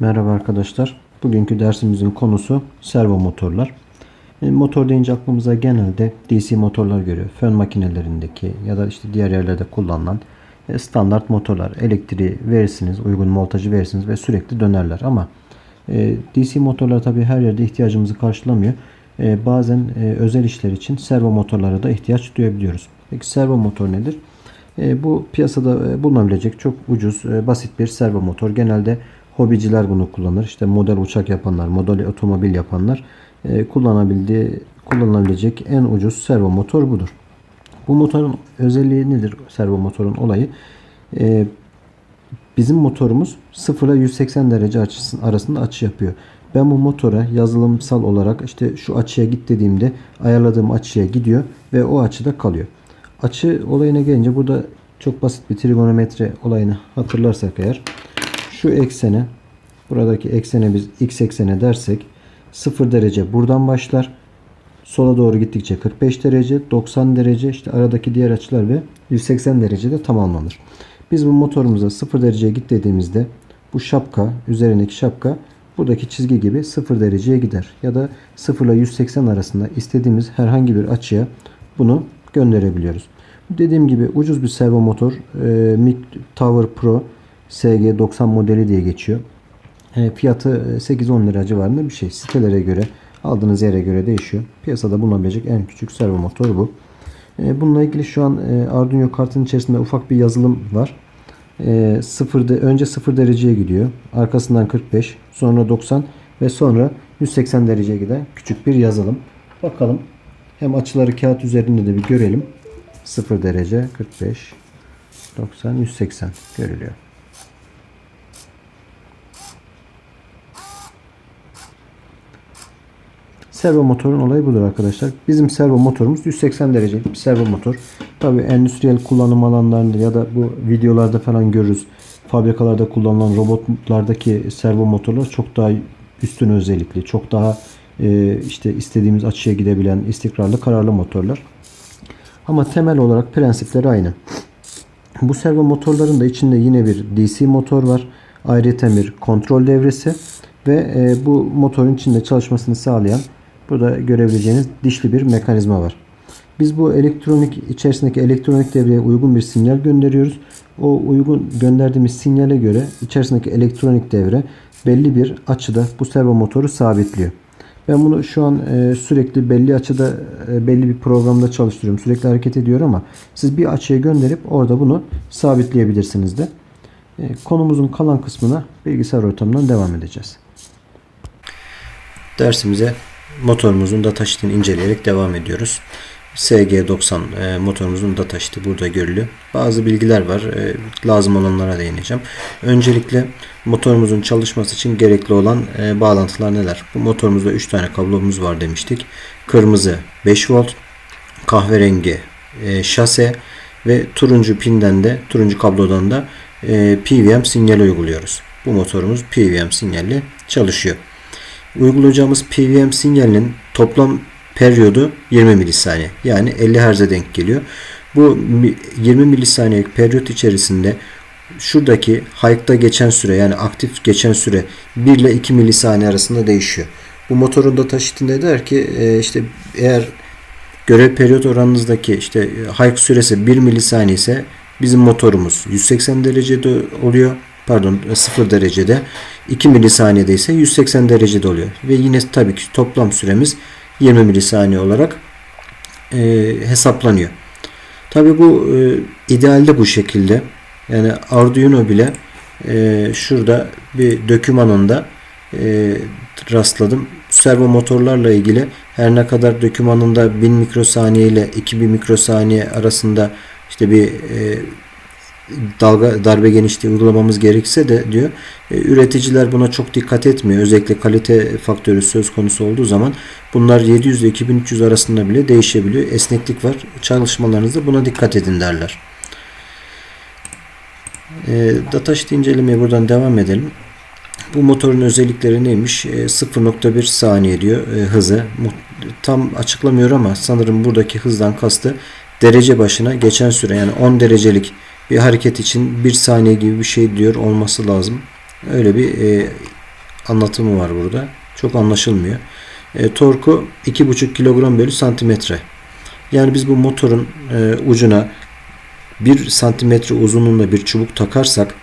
Merhaba arkadaşlar. Bugünkü dersimizin konusu servo motorlar. E, Motor deyince aklımıza genelde DC motorlar geliyor. Fön makinelerindeki ya da işte diğer yerlerde kullanılan e, standart motorlar. Elektriği verirsiniz, uygun voltajı verirsiniz ve sürekli dönerler. Ama e, DC motorlar tabii her yerde ihtiyacımızı karşılamıyor. Bazen özel işler için servo motorlara da ihtiyaç duyabiliyoruz. Peki servo motor nedir? Bu piyasada bulunabilecek çok ucuz, basit bir servo motor. Genelde hobiciler bunu kullanır. İşte model uçak yapanlar, model otomobil yapanlar e, kullanabildiği, kullanılabilecek en ucuz servo motor budur. Bu motorun özelliği nedir? Servo motorun olayı. E, bizim motorumuz 0 ile 180 derece açısı arasında açı yapıyor. Ben bu motora yazılımsal olarak işte şu açıya git dediğimde ayarladığım açıya gidiyor ve o açıda kalıyor. Açı olayına gelince burada çok basit bir trigonometre olayını hatırlarsak eğer şu eksene buradaki eksene biz x eksene dersek 0 derece buradan başlar. Sola doğru gittikçe 45 derece, 90 derece işte aradaki diğer açılar ve 180 derecede tamamlanır. Biz bu motorumuza 0 dereceye git dediğimizde bu şapka, üzerindeki şapka buradaki çizgi gibi 0 dereceye gider. Ya da 0 ile 180 arasında istediğimiz herhangi bir açıya bunu gönderebiliyoruz. Dediğim gibi ucuz bir servo motor. E, Mic Tower Pro SG90 modeli diye geçiyor. E, fiyatı 8-10 lira civarında bir şey. Sitelere göre, aldığınız yere göre değişiyor. Piyasada bulunabilecek en küçük servo motor bu. E, bununla ilgili şu an e, Arduino kartın içerisinde ufak bir yazılım var. E, sıfırda, önce 0 dereceye gidiyor. Arkasından 45, sonra 90 ve sonra 180 dereceye giden küçük bir yazılım. Bakalım. Hem açıları kağıt üzerinde de bir görelim. 0 derece, 45, 90, 180 görülüyor. Servo motorun olayı budur arkadaşlar. Bizim servo motorumuz 180 derecelik bir servo motor. Tabi endüstriyel kullanım alanlarında ya da bu videolarda falan görürüz. Fabrikalarda kullanılan robotlardaki servo motorlar çok daha üstün özellikli. Çok daha e, işte istediğimiz açıya gidebilen istikrarlı kararlı motorlar. Ama temel olarak prensipleri aynı. Bu servo motorların da içinde yine bir DC motor var. Ayrıca bir kontrol devresi ve e, bu motorun içinde çalışmasını sağlayan burada görebileceğiniz dişli bir mekanizma var. Biz bu elektronik içerisindeki elektronik devreye uygun bir sinyal gönderiyoruz. O uygun gönderdiğimiz sinyale göre içerisindeki elektronik devre belli bir açıda bu servo motoru sabitliyor. Ben bunu şu an e, sürekli belli açıda e, belli bir programda çalıştırıyorum. Sürekli hareket ediyor ama siz bir açıya gönderip orada bunu sabitleyebilirsiniz de. E, konumuzun kalan kısmına bilgisayar ortamından devam edeceğiz. Dersimize motorumuzun datasheet'ini inceleyerek devam ediyoruz. SG90 e, motorumuzun datasheet'i burada görülüyor. Bazı bilgiler var. E, lazım olanlara değineceğim. Öncelikle motorumuzun çalışması için gerekli olan e, bağlantılar neler? Bu motorumuzda 3 tane kablomuz var demiştik. Kırmızı 5 volt, kahverengi şase ve turuncu pinden de turuncu kablodan da PWM sinyali uyguluyoruz. Bu motorumuz PWM sinyali çalışıyor. Uygulayacağımız PWM sinyalinin toplam periyodu 20 milisaniye. Yani 50 Hz'e denk geliyor. Bu 20 milisaniyelik periyot içerisinde şuradaki hike'da geçen süre yani aktif geçen süre 1 ile 2 milisaniye arasında değişiyor. Bu motorun da taşıtında der ki e, işte eğer görev periyot oranınızdaki işte hike süresi 1 milisaniye ise bizim motorumuz 180 derecede oluyor. Pardon 0 derecede 2 milisaniyede ise 180 derecede oluyor. Ve yine tabii ki toplam süremiz 20 milisaniye olarak e, hesaplanıyor. Tabii bu e, idealde bu şekilde. Yani Arduino bile e, şurada bir dokümanında e, rastladım. Servo motorlarla ilgili her ne kadar dokümanında 1000 mikrosaniye ile 2000 mikrosaniye arasında işte bir e, dalga darbe genişliği uygulamamız gerekse de diyor e, üreticiler buna çok dikkat etmiyor. Özellikle kalite faktörü söz konusu olduğu zaman bunlar 700 ile 2300 arasında bile değişebiliyor. Esneklik var. Çalışmalarınızda buna dikkat edin derler. E, datasheet incelemeye buradan devam edelim. Bu motorun özellikleri neymiş? E, 0.1 saniye diyor e, hızı. Tam açıklamıyor ama sanırım buradaki hızdan kastı derece başına geçen süre yani 10 derecelik bir hareket için bir saniye gibi bir şey diyor olması lazım. Öyle bir e, anlatımı var burada. Çok anlaşılmıyor. E, torku 2,5 kilogram bölü santimetre. Yani biz bu motorun e, ucuna 1 santimetre uzunluğunda bir çubuk takarsak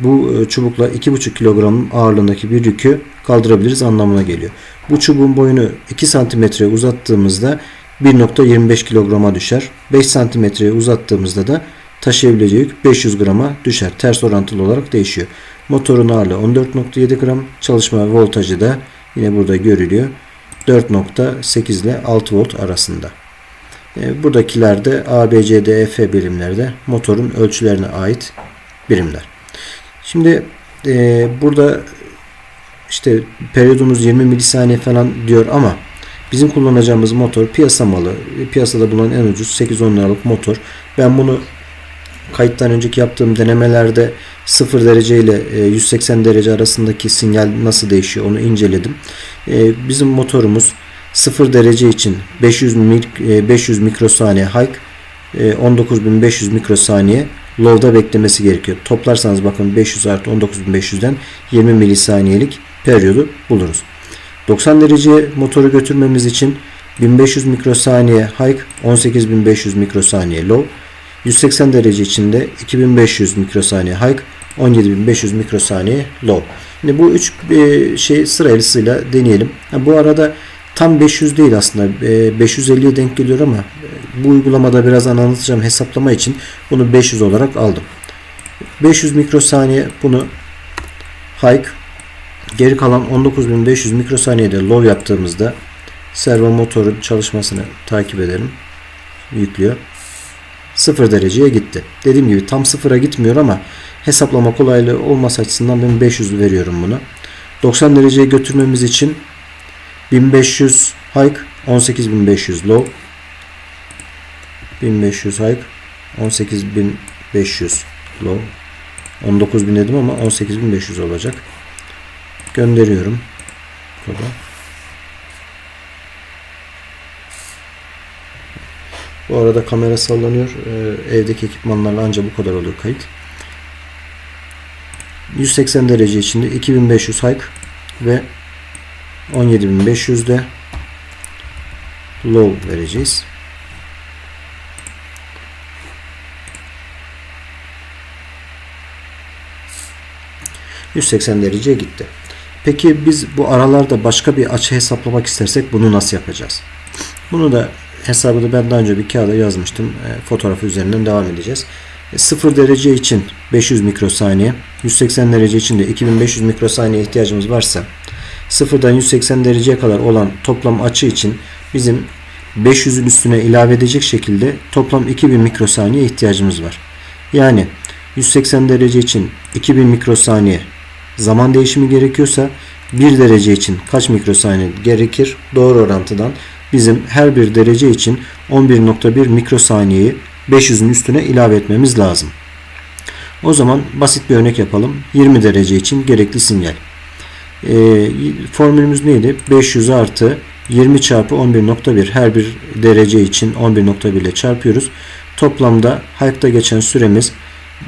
bu e, çubukla 2,5 kilogram ağırlığındaki bir yükü kaldırabiliriz anlamına geliyor. Bu çubuğun boyunu 2 santimetreye uzattığımızda 1.25 kilograma düşer. 5 santimetreye uzattığımızda da taşıyabileceği yük 500 grama düşer. Ters orantılı olarak değişiyor. Motorun ağırlığı 14.7 gram. Çalışma voltajı da yine burada görülüyor. 4.8 ile 6 volt arasında. E, Buradakiler de A, B, C, D, E, F birimlerde motorun ölçülerine ait birimler. Şimdi e, burada işte periyodumuz 20 milisaniye falan diyor ama bizim kullanacağımız motor piyasa malı. Piyasada bulunan en ucuz 8-10 liralık motor. Ben bunu kayıttan önceki yaptığım denemelerde 0 derece ile e, 180 derece arasındaki sinyal nasıl değişiyor onu inceledim. E, Bizim motorumuz 0 derece için 500 mik- e, 500 mikrosaniye high e, 19500 mikrosaniye low'da beklemesi gerekiyor. Toplarsanız bakın 500 artı 19500'den 20 milisaniyelik periyodu buluruz. 90 dereceye motoru götürmemiz için 1500 mikrosaniye high 18500 mikrosaniye low 180 derece içinde 2500 mikrosaniye high 17500 mikrosaniye low. Şimdi bu üç e, şey sıralısıyla deneyelim. Bu arada tam 500 değil aslında. E, 550'ye denk geliyor ama e, bu uygulamada birazdan anlatacağım hesaplama için bunu 500 olarak aldım. 500 mikrosaniye bunu high geri kalan 19500 mikrosaniyede low yaptığımızda servo motorun çalışmasını takip edelim. Yüklüyor. 0 dereceye gitti. Dediğim gibi tam sıfıra gitmiyor ama hesaplama kolaylığı olması açısından ben 500 veriyorum bunu. 90 dereceye götürmemiz için 1500 high 18500 low 1500 high 18500 low 19000 dedim ama 18500 olacak. Gönderiyorum. Kodu. Bu arada kamera sallanıyor. Ee, evdeki ekipmanlarla ancak bu kadar olur kayıt. 180 derece içinde 2500 high ve 17500'de low vereceğiz. ...180 dereceye gitti. Peki biz bu aralarda başka bir açı hesaplamak istersek bunu nasıl yapacağız? Bunu da hesabı da ben daha önce bir kağıda yazmıştım. E, fotoğrafı üzerinden devam edeceğiz. E, 0 derece için 500 mikrosaniye, 180 derece için de 2500 mikrosaniye ihtiyacımız varsa 0'dan 180 dereceye kadar olan toplam açı için bizim 500'ün üstüne ilave edecek şekilde toplam 2000 mikrosaniye ihtiyacımız var. Yani 180 derece için 2000 mikrosaniye zaman değişimi gerekiyorsa 1 derece için kaç mikrosaniye gerekir? Doğru orantıdan bizim her bir derece için 11.1 mikrosaniyeyi 500'ün üstüne ilave etmemiz lazım. O zaman basit bir örnek yapalım. 20 derece için gerekli sinyal. E, formülümüz neydi? 500 artı 20 çarpı 11.1 her bir derece için 11.1 ile çarpıyoruz. Toplamda hayata geçen süremiz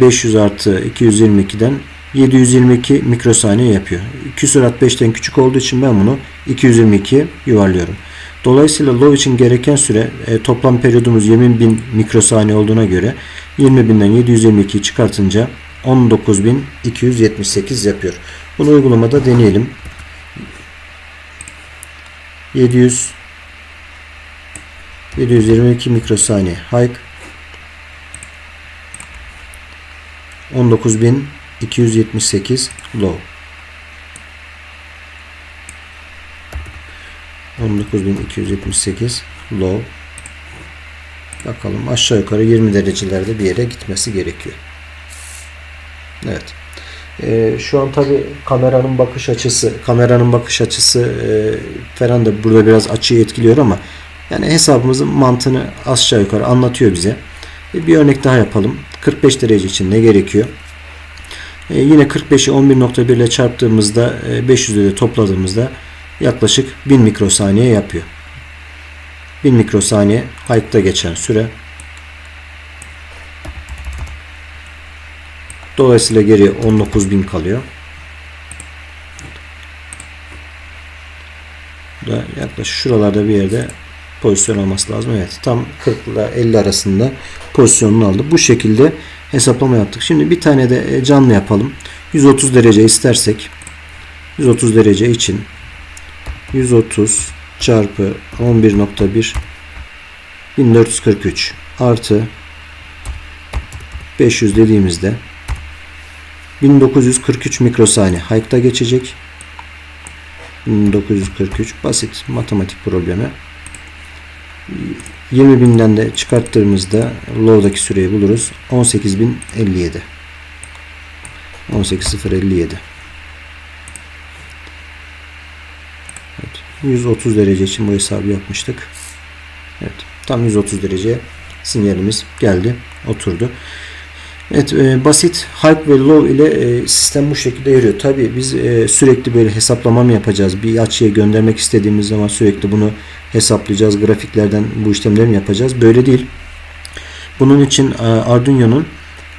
500 artı 222'den 722 mikrosaniye yapıyor. Küsurat 5'ten küçük olduğu için ben bunu 222 yuvarlıyorum. Dolayısıyla low için gereken süre e, toplam periyodumuz 20.000 mikrosaniye olduğuna göre 20.000'den 722'yi çıkartınca 19.278 yapıyor. Bunu uygulamada deneyelim. 700 722 mikrosaniye high 19.278 low 19.278 low bakalım aşağı yukarı 20 derecelerde bir yere gitmesi gerekiyor. Evet. Ee, şu an tabi kameranın bakış açısı kameranın bakış açısı e, falan da burada biraz açıyı etkiliyor ama yani hesabımızın mantığını aşağı yukarı anlatıyor bize. E, bir örnek daha yapalım. 45 derece için ne gerekiyor? E, yine 45'i 11.1 ile çarptığımızda e, 500'ü de topladığımızda yaklaşık 1000 mikrosaniye yapıyor. 1000 mikrosaniye hike'da geçen süre. Dolayısıyla geriye 19.000 kalıyor. Bu da yaklaşık şuralarda bir yerde pozisyon alması lazım. Evet tam 40 ile 50 arasında pozisyonunu aldı. Bu şekilde hesaplama yaptık. Şimdi bir tane de e, canlı yapalım. 130 derece istersek 130 derece için 130 çarpı 11.1 1443 artı 500 dediğimizde 1943 mikrosaniye Hayek'ta geçecek. 1943 basit matematik problemi. 20 binden de çıkarttığımızda low'daki süreyi buluruz. 18.057 18.057 evet. 130 derece için bu hesabı yapmıştık. Evet. Tam 130 derece sinyalimiz geldi. Oturdu. Evet e, basit hype ve low ile e, sistem bu şekilde yürüyor. Tabi biz e, sürekli böyle hesaplama mı yapacağız? Bir açıya göndermek istediğimiz zaman sürekli bunu hesaplayacağız. Grafiklerden bu işlemleri mi yapacağız? Böyle değil. Bunun için e, Arduino'nun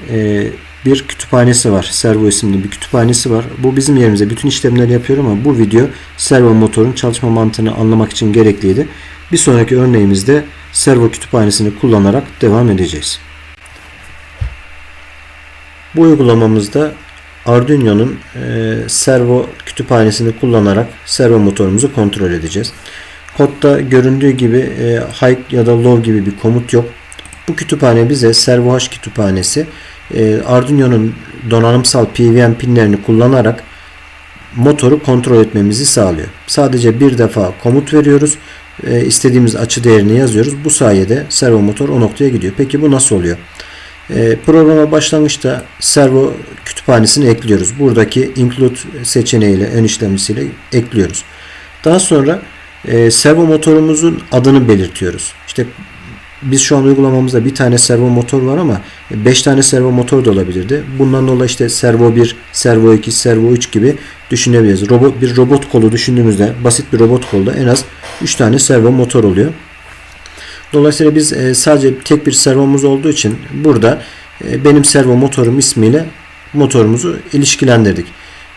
e, bir kütüphanesi var. Servo isimli bir kütüphanesi var. Bu bizim yerimize bütün işlemleri yapıyor ama bu video servo motorun çalışma mantığını anlamak için gerekliydi. Bir sonraki örneğimizde servo kütüphanesini kullanarak devam edeceğiz. Bu uygulamamızda Arduino'nun e, servo kütüphanesini kullanarak servo motorumuzu kontrol edeceğiz. Kodda göründüğü gibi e, high ya da low gibi bir komut yok. Bu kütüphane bize servo H kütüphanesi e, Arduino'nun donanımsal PWM pinlerini kullanarak motoru kontrol etmemizi sağlıyor. Sadece bir defa komut veriyoruz. E, istediğimiz açı değerini yazıyoruz. Bu sayede servo motor o noktaya gidiyor. Peki bu nasıl oluyor? E, programa başlangıçta servo kütüphanesini ekliyoruz. Buradaki include seçeneğiyle ön işlemcisiyle ekliyoruz. Daha sonra servo motorumuzun adını belirtiyoruz. İşte biz şu an uygulamamızda bir tane servo motor var ama 5 tane servo motor da olabilirdi. Bundan dolayı işte servo 1, servo 2, servo 3 gibi düşünebiliriz. Robot, bir robot kolu düşündüğümüzde basit bir robot kolda en az 3 tane servo motor oluyor. Dolayısıyla biz e, sadece tek bir servomuz olduğu için burada e, benim servo motorum ismiyle motorumuzu ilişkilendirdik.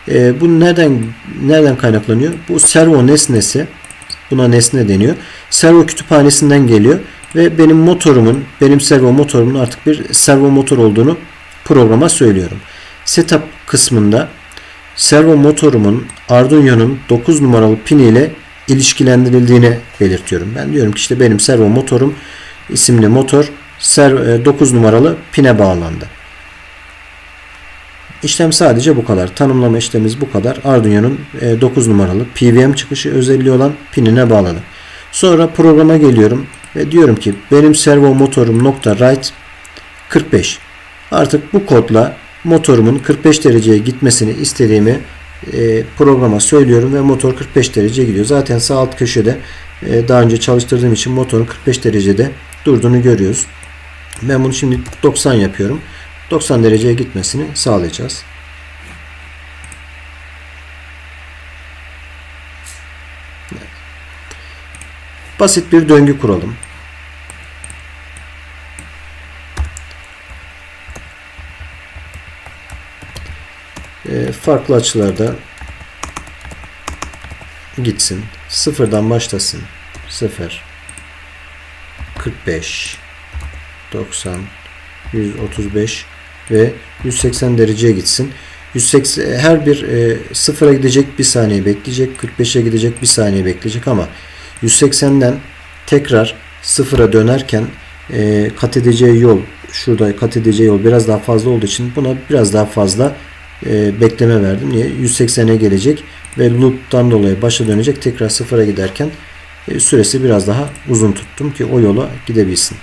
E, bu nereden nereden kaynaklanıyor? Bu servo nesnesi buna nesne deniyor. Servo kütüphanesinden geliyor ve benim motorumun, benim servo motorumun artık bir servo motor olduğunu programa söylüyorum. Setup kısmında servo motorumun Arduino'nun 9 numaralı pin ile ilişkilendirildiğini belirtiyorum. Ben diyorum ki işte benim servo motorum isimli motor 9 numaralı pine bağlandı. İşlem sadece bu kadar. Tanımlama işlemimiz bu kadar. Arduino'nun 9 numaralı PWM çıkışı özelliği olan pinine bağladım. Sonra programa geliyorum ve diyorum ki benim servo motorum nokta write 45. Artık bu kodla motorumun 45 dereceye gitmesini istediğimi e, programa söylüyorum ve motor 45 derece gidiyor. Zaten sağ alt köşede e, daha önce çalıştırdığım için motorun 45 derecede durduğunu görüyoruz. Ben bunu şimdi 90 yapıyorum. 90 dereceye gitmesini sağlayacağız. Basit bir döngü kuralım. Farklı açılarda gitsin. Sıfırdan başlasın. 0 45 90 135 ve 180 dereceye gitsin. 180 her bir e, sıfıra gidecek bir saniye bekleyecek. 45'e gidecek bir saniye bekleyecek ama 180'den tekrar sıfıra dönerken e, kat edeceği yol şurada kat edeceği yol biraz daha fazla olduğu için buna biraz daha fazla e, bekleme verdim. Niye? 180'e gelecek ve loop'tan dolayı başa dönecek. Tekrar sıfıra giderken e, süresi biraz daha uzun tuttum ki o yola gidebilsin.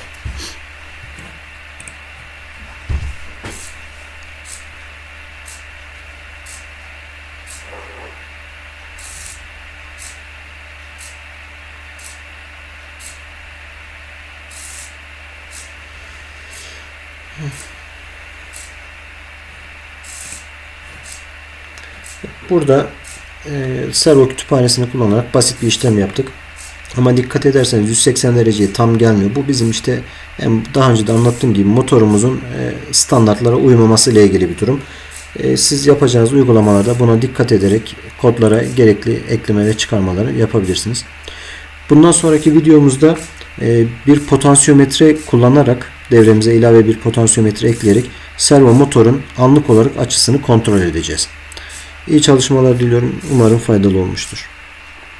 Burada e, servo kütüphanesini kullanarak basit bir işlem yaptık. Ama dikkat ederseniz 180 dereceye tam gelmiyor. Bu bizim işte daha önce de anlattığım gibi motorumuzun e, standartlara uymaması ile ilgili bir durum. E, Siz yapacağınız uygulamalarda buna dikkat ederek kodlara gerekli ekleme ve çıkarmaları yapabilirsiniz. Bundan sonraki videomuzda e, bir potansiyometre kullanarak devremize ilave bir potansiyometre ekleyerek servo motorun anlık olarak açısını kontrol edeceğiz. İyi çalışmalar diliyorum. Umarım faydalı olmuştur.